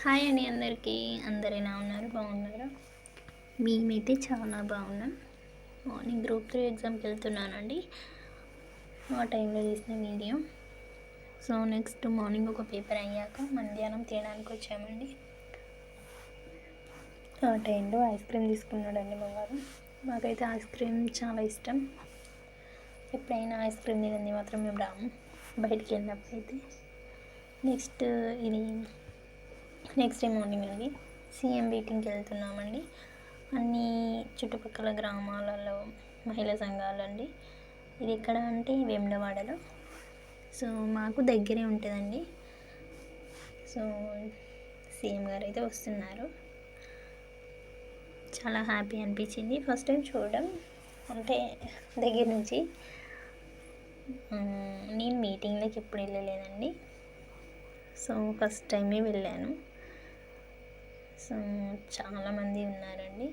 Hi అండి అందరికీ. అందరు ఎలా ఉన్నారు? బాగున్నారా? మేమైతే చాలా బాగున్నాం. మార్నింగ్ గ్రూప్ త్రీ ఎగ్జామ్కి వెళ్తున్నానండి. ఆ టైంలో తీసిన వీడియో. సో నెక్స్ట్ మార్నింగ్ ఒక పేపర్ అయ్యాక మధ్యాహ్నం తినడానికి వచ్చామండి. ఆ టైంలో ఐస్ క్రీమ్ తీసుకున్నాడండి మా మాకైతే ఐస్ క్రీమ్ చాలా ఇష్టం. ఎప్పుడైనా ఐస్ క్రీమ్ తినంది మాత్రం మేము రాము. బయటికి వెళ్ళినప్పుడు అయితే నెక్స్ట్ ఇది నెక్స్ట్ డే మార్నింగ్ అండి. సీఎం మీటింగ్కి వెళ్తున్నామండి. అన్ని చుట్టుపక్కల గ్రామాలలో మహిళా సంఘాలండి. ఇది ఎక్కడ అంటే వేములవాడలో. సో మాకు దగ్గరే ఉంటుందండి. సో సీఎం గారు అయితే వస్తున్నారు. చాలా హ్యాపీ అనిపించింది. ఫస్ట్ టైం చూడడం. అంటే దగ్గర నుంచి. నేను మీటింగ్లోకి ఎప్పుడు వెళ్ళలేదండి. సో ఫస్ట్ టైమే వెళ్ళాను. సో చాలామంది ఉన్నారండి.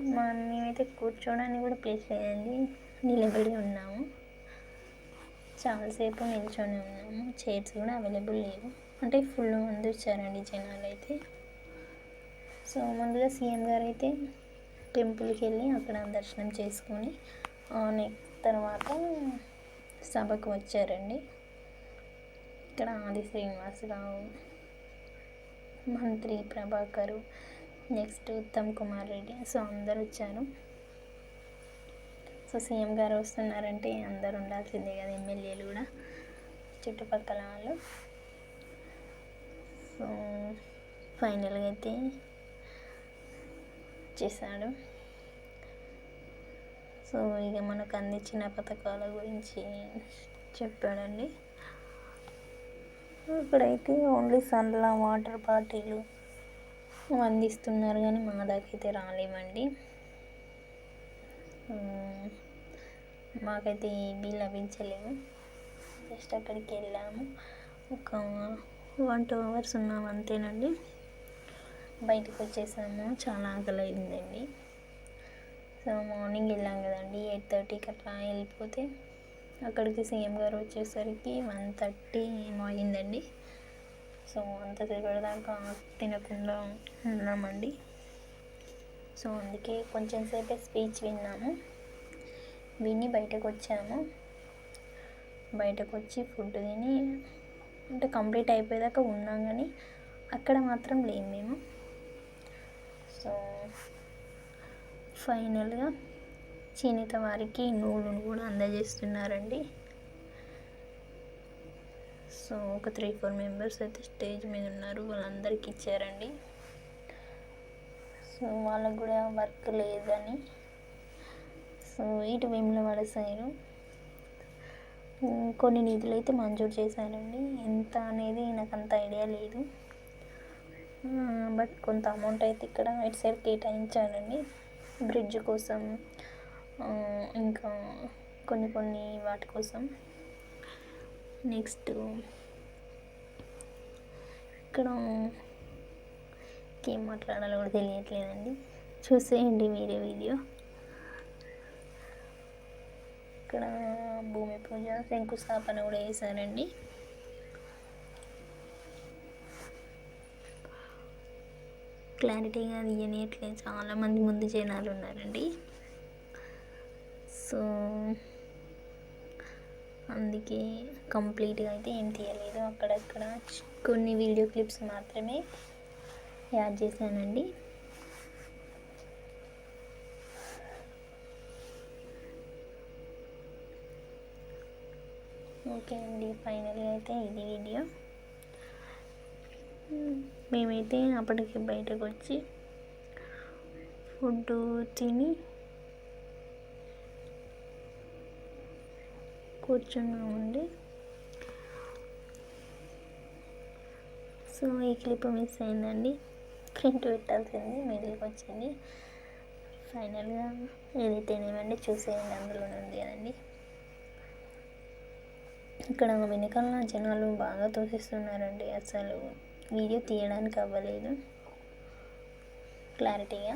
మేమైతే కూర్చోడానికి కూడా ప్లేస్ లేదండి. నిలబడి ఉన్నాము. చాలాసేపు నిల్చొని ఉన్నాము. చైర్స్ కూడా అవైలబుల్ లేవు. అంటే ఫుల్ ముందు వచ్చారండి జనాలు అయితే సో ముందుగా సీఎం గారు అయితే టెంపుల్కి వెళ్ళి అక్కడ దర్శనం చేసుకొని నెక్స్ట్ తర్వాత సభకు వచ్చారండి. ఇక్కడ ఆది శ్రీనివాసరావు మంత్రి ప్రభాకరు నెక్స్ట్ ఉత్తమ్ కుమార్ రెడ్డి. సో అందరు వచ్చారు. సో సీఎం గారు వస్తున్నారంటే అందరు ఉండాల్సిందే కదా ఎమ్మెల్యేలు కూడా చుట్టుపక్కల వాళ్ళు. సో ఫైనల్గా అయితే చేశాడు. సో ఇక మనకు అందించిన పథకాల గురించి చెప్పాడండి. ఇక్కడైతే ఓన్లీ సన్లా వాటర్ బాటిల్ అందిస్తున్నారు కానీ మా దాకైతే రాలేమండి. మాకైతే ఏబీ లభించలేము జస్ట్ అక్కడికి వెళ్ళాము. ఒక వన్ టూ అవర్స్ ఉన్నాము అంతేనండి. బయటకు వచ్చేసాము. చాలా ఆకలి అయిందండి సో మార్నింగ్ వెళ్ళాం కదండి. ఎయిట్ థర్టీకి అట్లా వెళ్ళిపోతే అక్కడికి సీఎం గారు వచ్చేసరికి వన్ థర్టీ ఏమో అయిందండి సో అంత తిరగడదాకా తినకుండా ఉన్నామండి. సో అందుకే కొంచెం సేపే స్పీచ్ విన్నాము. విని బయటకు వచ్చాము బయటకు వచ్చి ఫుడ్ తిని అంటే కంప్లీట్ అయిపోయేదాకా ఉన్నాం కానీ అక్కడ మాత్రం లేము మేము. సో ఫైనల్గా చేనేత వారికి నూలును కూడా అందజేస్తున్నారండి. సో ఒక త్రీ ఫోర్ మెంబర్స్ అయితే స్టేజ్ మీద ఉన్నారు వాళ్ళందరికీ ఇచ్చారండి. సో వాళ్ళకు కూడా వర్క్ లేదని. సో ఇటు వేములవాడ సైడు కొన్ని నిధులు అయితే మంజూరు చేశారండి. ఎంత అనేది నాకు అంత ఐడియా లేదు. బట్ కొంత అమౌంట్ అయితే ఇక్కడ ఇటు సైడ్ కేటాయించారండి. బ్రిడ్జ్ కోసం ఇంకా కొన్ని కొన్ని వాటి కోసం. నెక్స్ట్ ఇక్కడ ఏం మాట్లాడాలో కూడా తెలియట్లేదండి. చూసేయండి మీరే వీడియో. ఇక్కడ భూమి పూజ శంకుస్థాపన కూడా వేశారండి క్లారిటీగా తీయనియట్లేదు చాలామంది ముందు జనాలు ఉన్నారండి. సో అందుకే కంప్లీట్గా అయితే ఏం తీయలేదు. అక్కడక్కడ కొన్ని వీడియో క్లిప్స్ మాత్రమే యాడ్ చేశానండి. ఓకే అండి ఫైనల్గా అయితే ఇది వీడియో. మేమైతే అప్పటికి బయటకు వచ్చి ఫుడ్ తిని కూర్చున్నామండి సో ఈ క్లిప్ మిస్ అయిందండి. ప్రింట్ పెట్టాల్సింది మిడిల్కి వచ్చింది. ఫైనల్గా ఏదైతేనేమండి చూసేయండి అందులో ఉంది కదండి. ఇక్కడ వెనకాల జనాలు బాగా తోసిస్తున్నారండి. అసలు వీడియో తీయడానికి అవ్వలేదు. క్లారిటీగా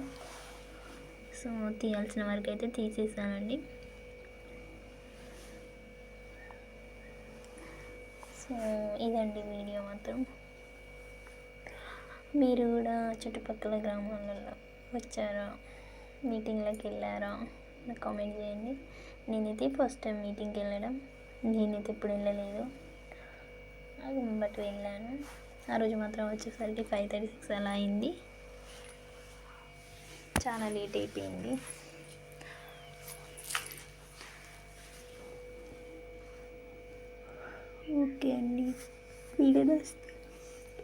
సో తీయాల్సిన వరకు అయితే తీసేసానండి. ఇదండి వీడియో మాత్రం. మీరు కూడా చుట్టుపక్కల గ్రామాలలో వచ్చారా? మీటింగ్లకు వెళ్ళారా? నాకు కామెంట్ చేయండి. నేనైతే ఫస్ట్ టైం మీటింగ్కి వెళ్ళడం. నేనైతే ఎప్పుడు వెళ్ళలేదు. అది బట్ వెళ్ళాను. ఆ రోజు మాత్రం వచ్చేసరికి ఫైవ్ థర్టీ సిక్స్ అలా అయింది. చాలా లేట్ అయిపోయింది. ఓకే అండి. వీడియో నచ్చితే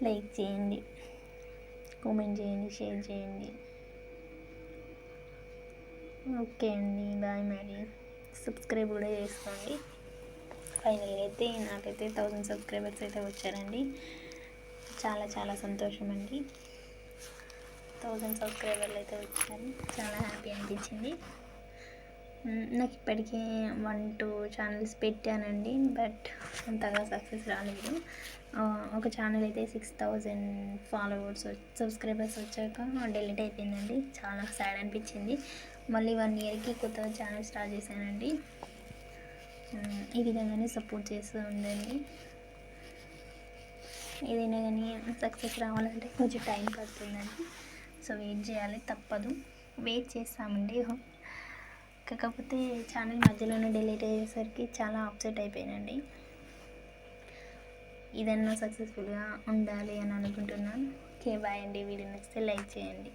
లైక్ చేయండి. కామెంట్ చేయండి షేర్ చేయండి. ఓకే అండి బాయ్ మరి. సబ్స్క్రైబ్ కూడా చేసుకోండి. ఫైనల్గా అయితే నాకైతే థౌజండ్ సబ్స్క్రైబర్స్ అయితే వచ్చారండి. చాలా చాలా సంతోషం అండి. థౌజండ్ సబ్స్క్రైబర్లు అయితే వచ్చారు. చాలా హ్యాపీ అనిపించింది. నాకు ఇప్పటికే వన్ టూ ఛానల్స్ పెట్టానండి బట్ అంతగా సక్సెస్ రాలేదు. ఒక ఛానల్ అయితే సిక్స్ థౌజండ్ ఫాలోవర్స్ సబ్స్క్రైబర్స్ వచ్చాక డిలీట్ అయిపోయిందండి. చాలా సాడ్ అనిపించింది. మళ్ళీ వన్ ఇయర్కి కొత్త ఛానల్ స్టార్ట్ చేశానండి. ఈ విధంగానే సపోర్ట్ చేస్తూ ఉండండి. ఏదైనా కానీ సక్సెస్ రావాలంటే కొంచెం టైం పడుతుందండి. సో వెయిట్ చేయాలి తప్పదు. వెయిట్ చేస్తామండి. కాకపోతే ఛానల్ మధ్యలోనే డిలీట్ అయ్యేసరికి చాలా అప్సెట్ అయిపోయానండి. ఇదన్నా సక్సెస్ఫుల్గా ఉండాలి అని అనుకుంటున్నాను. ఓకే బాయ్ అండి. వీడియో నచ్చితే లైక్ చేయండి.